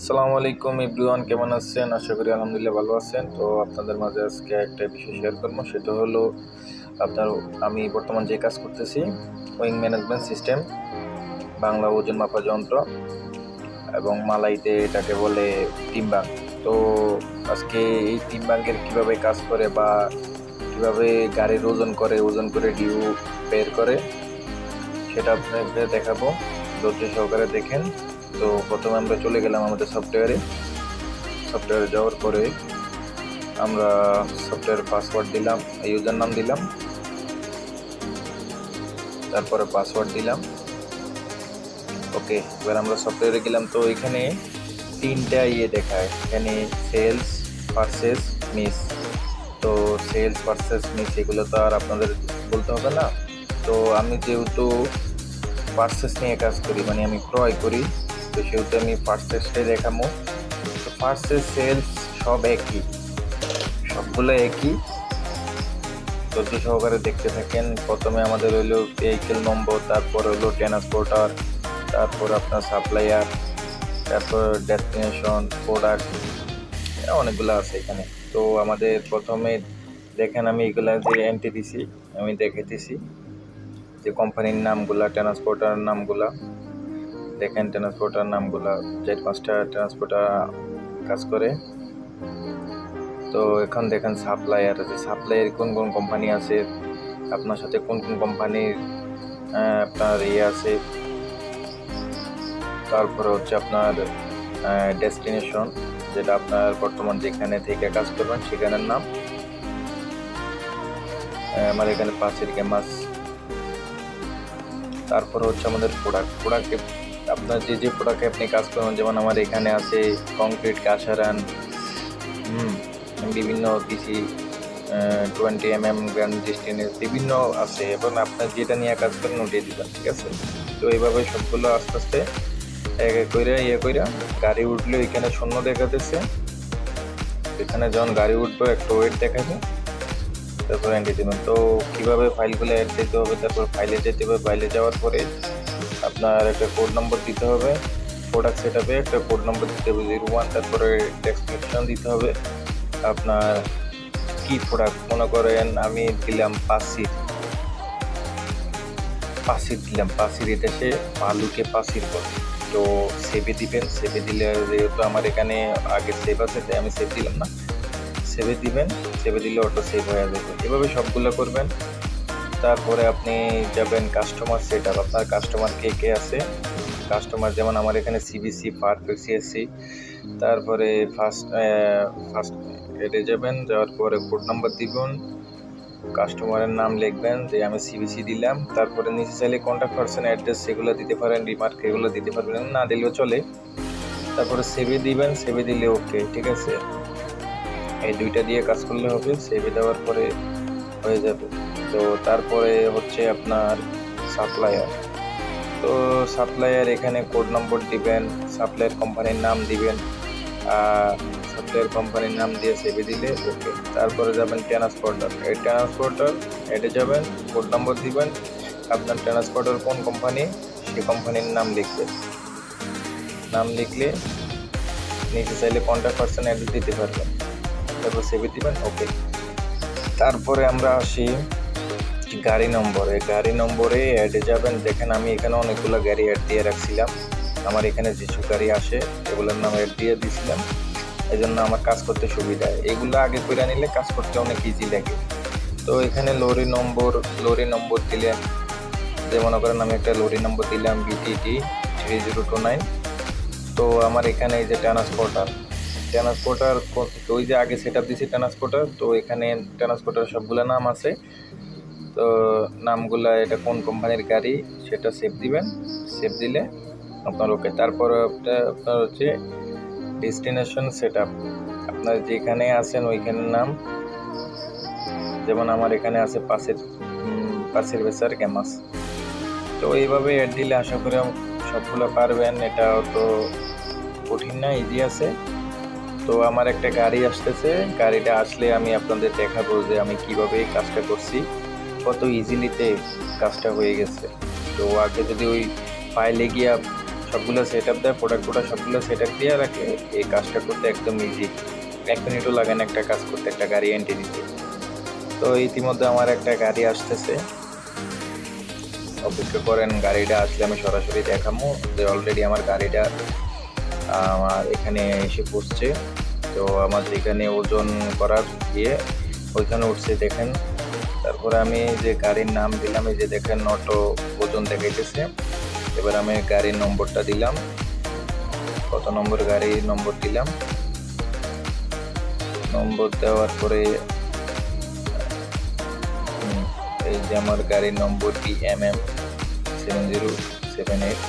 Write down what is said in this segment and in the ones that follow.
আসসালামু আলাইকুম এভরিওয়ান, কেমন আছেন? আশা করি আলহামদুলিল্লাহ ভালো আছেন। তো আপনাদের মাঝে আজকে একটা বিষয় শেয়ার করব, সেটা হলো আপনার, আমি বর্তমান যে কাজ করতেছি উইং ম্যানেজমেন্ট সিস্টেম, বাংলা ওজন মাপা যন্ত্র এবং মালাইতে এটাকে বলে টিমবাং তো আজকে এই টিমবাঙ্কের কীভাবে কাজ করে বা কীভাবে গাড়ির ওজন করে ওজন করে ডিউ বের করে, সেটা আপনাকে দেখাবো। ধৈর্য সহকারে দেখেন। তো প্রথমে আমরা চলে গেলাম আমাদের সফটওয়্যারে সফটওয়্যারে যাওয়ার পরে আমরা সফটওয়্যার পাসওয়ার্ড দিলাম ইউজার নাম দিলাম। তারপরে পাসওয়ার্ড দিলাম। ওকে, এবার আমরা সফটওয়্যারে গেলাম। তো এখানে তিনটা ইয়ে দেখায়। এখানে সেলস পারচেস মিস তো সেলস পারচেস মিস এগুলো তো আর আপনাদের বলতে হবে না। তো আমি যেহেতু পার্সেস নিয়ে কাজ করি মানে আমি ক্রয় করি তো সেহেতু আমি পার্সেসটাই দেখাবো। তো পার্সেস সেলস সব একই। সবগুলো একই। ধৈর্য সহকারে দেখতে থাকেন। প্রথমে আমাদের হইল ভেহিকেল নম্বর তারপর হলো ট্রান্সপোর্টার তারপর আপনার সাপ্লায়ার তারপর ডেস্টিনেশন প্রোডাক্ট অনেকগুলো আছে এখানে। তো আমাদের প্রথমে দেখেন আমি এগুলা যে এন্ট্রি দিছি, আমি দেখেতেছি যে কোম্পানির নামগুলা ট্রান্সপোর্টার নামগুলা। দেখেন ট্রান্সপোর্টার নামগুলো। চার পাঁচটা ট্রান্সপোর্টার কাজ করে। তো এখন দেখেন সাপ্লায়ার আছে সাপ্লায়ার কোন কোন কোম্পানি আছে, আপনার সাথে কোন কোন কোম্পানির আপনার ইয়ে আছে। তারপরে হচ্ছে আপনার ডেস্টিনেশন যেটা আপনার বর্তমান যেখানে থেকে কাজ করবেন, সেখানের নাম। আমার এখানে পাশের মাছ। তারপর হচ্ছে আমাদের প্রোডাক্ট প্রোডাক্টে আপনার যে যে প্রোডাক্টে আপনি কাজ করবেন, যেমন আমার এখানে আছে কংক্রিট কাশারান হুম, বিভিন্ন PC twenty M M grand distance বিভিন্ন আছে। এবং আপনার যেটা নিয়ে কাজ করেন ওটাই দিবেন, ঠিক আছে? তো এইভাবে সবগুলো আস্তে আস্তে এক এক করে ইয়ে করে, গাড়ি উঠলে এখানে শূন্য দেখা দিচ্ছে এখানে যখন গাড়ি উঠবে, একটা ওয়েট দেখাবে। তারপর এন্ট্রি দেবেন তো কীভাবে ফাইলগুলো অ্যাড দিতে হবে? তারপর ফাইলে যেতে হবে। ফাইলে যাওয়ার পরে আপনার একটা কোড নম্বর দিতে হবে প্রোডাক্ট সেট আপে একটা কোড নম্বর দিতে হবে জিরো ওয়ান তারপরে ডেসক্রিপশন দিতে হবে। আপনার কি প্রোডাক্ট মনে করেন আমি দিলাম পাসির পাসির দিলাম, পাসির এটা সে বালুকে পাসির বলে তো সেভে দিবেন সেভে দিলে যেহেতু আমার এখানে আগে সেভ আছে, তাই আমি সেভ দিলাম না। সেভে দিবেন সেভে দিলে অটো সেভ হয়ে যাবে। এভাবে সবগুলো করবেন তারপরে আপনি যাবেন কাস্টমার সেট আপ আপনার কাস্টমার কে কে আছে? কাস্টমার যেমন আমার এখানে সিবিসি পারফেক্ট সিএসসি তারপরে ফার্স্ট ফার্স্ট এটে যাবেন, যাওয়ার পরে কোড নাম্বার দিবেন কাস্টমারের নাম লিখবেন, যে আমি সিবিসি দিলাম, তারপরে নিচে চাইলে কন্ট্যাক্ট পার্সন অ্যাড্রেস সেগুলো দিতে পারেন রিমার্ক এগুলো দিতে পারবেন, না দিলেও চলে। তারপরে সেভে দিবেন সেভে দিলে ওকে ঠিক আছে? এই দুইটা দিয়ে কাজ করলে হবে সেভে দেওয়ার পরে হয়ে যাবে। তো তারপরে হচ্ছে আপনার সাপ্লায়ার তো সাপ্লায়ার এখানে কোড নম্বর দিবেন সাপ্লায়ার কোম্পানির নাম দিবেন সাপ্লায়ার কোম্পানির নাম দিয়ে সেভে দিলে ওকে তারপরে যাবেন ট্রান্সপোর্টার এই ট্রান্সপোর্টার এটে যাবেন কোড নম্বর দিবেন, আপনার ট্রান্সপোর্টার কোন কোম্পানি সেই কোম্পানির নাম লিখবেন নাম লিখলে নিচে চাইলে কন্ট্যাক্ট পার্সন অ্যাড্রেস দিতে পারবেন। তারপর সেভে দিবেন ওকে তারপরে আমরা আসি গাড়ি নম্বরে গাড়ি নম্বরে অ্যাডে যাবেন। দেখেন আমি এখানে অনেকগুলো গাড়ি অ্যাড দিয়ে রাখছিলাম। আমার এখানে যেসব গাড়ি আসে, এগুলোর নাম অ্যাড দিয়ে দিয়েছিলাম এই জন্য আমার কাজ করতে সুবিধা। এগুলো আগে করে নিলে কাজ করতে অনেক ইজি লাগে। তো এখানে লরি নম্বর লরি নম্বর দিলে, যে মনে করেন আমি একটা লরি নম্বর দিলাম BTT three zero two nine তো আমার এখানে এই যে ট্রান্সপোর্টার ট্রান্সপোর্টার ওই যে আগে সেট আপ দিয়েছি ট্রান্সপোর্টার তো এখানে ট্রান্সপোর্টার সবগুলো নাম আছে। তো নামগুলা, এটা কোন কোম্পানির গাড়ি, সেটা সেভ দিবেন সেভ দিলে আপনার ওকে তারপর আপনার হচ্ছে ডেস্টিনেশন সেট আপ আপনার যেখানে আছেন ওইখানের নাম। যেমন আমার এখানে আছে পাশের পাশের বেসার ক্যামাস তো এইভাবে অ্যাড দিলে আশা করি সবগুলো পারবেন। এটা তো কঠিন না ইজি আছে। তো আমার একটা গাড়ি আসতেছে। গাড়িটা আসলে আমি আপনাদের দেখাবো যে আমি কীভাবে এই কাজটা করছি। কত ইজিলিতে কাজটা হয়ে গেছে। তো আগে যদি ওই ফাইলে গিয়া সবগুলো সেট আপ দেয় প্রোডাক্ট প্রোডাক্ট সবগুলো সেট আপ দিয়ে রাখে এই কাজটা করতে একদম ইজি এক মিনিটও লাগে না একটা কাজ করতে, একটা গাড়ি এন্ট্রি দিতে তো ইতিমধ্যে আমার একটা গাড়ি আসতেছে। অপেক্ষা করেন, গাড়িটা আসলে আমি সরাসরি দেখাবো যে অলরেডি আমার গাড়িটা, আমার এখানে এসে পড়ছে। তো আমার যেখানে ওজন করার ইয়ে ওইখানে উঠছে, দেখেন। তারপরে আমি যে গাড়ির নাম দিলাম, এই যে দেখেন অটো ওজন দেখাইতেছে। এবার আমি গাড়ির নম্বরটা দিলাম। কত নম্বর গাড়ির নম্বর দিলাম? নম্বর দেওয়ার পরে এই যে আমার গাড়ির নম্বর নম্বরটি M M seven zero seven eight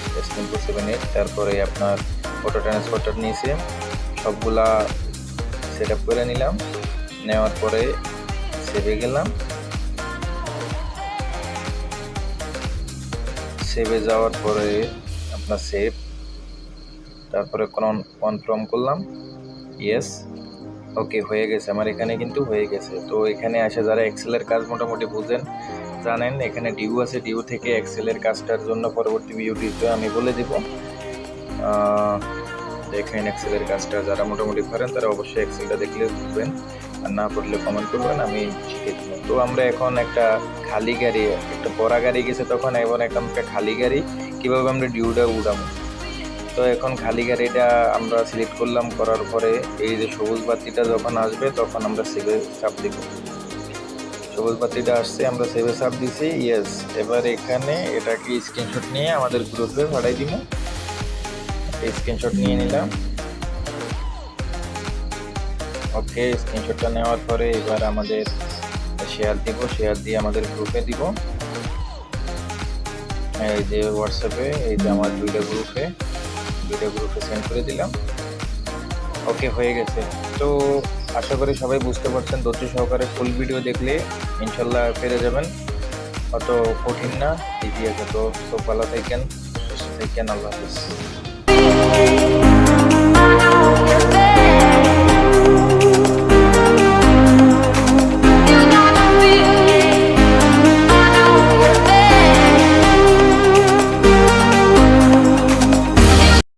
two seven eight তারপরে আপনার অটো ট্রান্সপোর্টার নিয়েছে। সবগুলা সেট আপ করে নিলাম। নেওয়ার পরে সেভে গেলাম। সেভে যাওয়ার পরে আপনার সেভ তারপরে কনফার্ম করলাম ইয়েস ওকে হয়ে গেছে, আমার এখানে কিন্তু হয়ে গেছে। তো এখানে আসে যারা এক্সেলের কাজ মোটামুটি বুঝেন, জানেন, এখানে ডিউ আছে ডিউ থেকে এক্সেলের কাজটার জন্য পরবর্তী ভিডিওটিতে আমি বলে দিব। দেখেন এক্সেলের কাজটা, যারা মোটামুটি করেন, তারা অবশ্যই এক্সেলটা দেখলে বুঝবেন। আর না পড়লে কমেন্ট করবেন, আমি শিখে দেবো। তো আমরা এখন একটা খালি গাড়ি, একটা বড়া গাড়ি গেছে তখন এখন একটা খালি গাড়ি, কীভাবে আমরা ডিউটা উড়াবো তো এখন খালি গাড়িটা আমরা সিলেক্ট করলাম, করার পরে এই যে সবুজ বাতিটা যখন আসবে তখন আমরা সেভে চাপ দিব। সবুজ বাতিটা আসছে, আমরা সেভে চাপ দিছি ইয়েস এবার এখানে এটাকে স্ক্রিনশট নিয়ে আমাদের গ্রুপে পাঠাই দিব। স্ক্রিনশট নিয়ে নিলাম। ওকে স্ক্রিনশটটা নেওয়ার পরে এবার আমাদের শেয়ার দিব শেয়ার দিয়ে আমাদের গ্রুপে দিব। এই যে হোয়াটসঅ্যাপে এই যে আমার দুইটা গ্রুপে দুইটা গ্রুপে সেন্ড করে দিলাম। ওকে হয়ে গেছে। তো আশা করি সবাই বুঝতে পারছেন, ধৈর্য সহকারে ফুল ভিডিও দেখলে ইনশাল্লাহ পেরে যাবেন। অত কঠিন না ইজি আছে। তো সব ভালো থাকেন, সুস্থ থাকেন, আল্লাহ হাফিজ।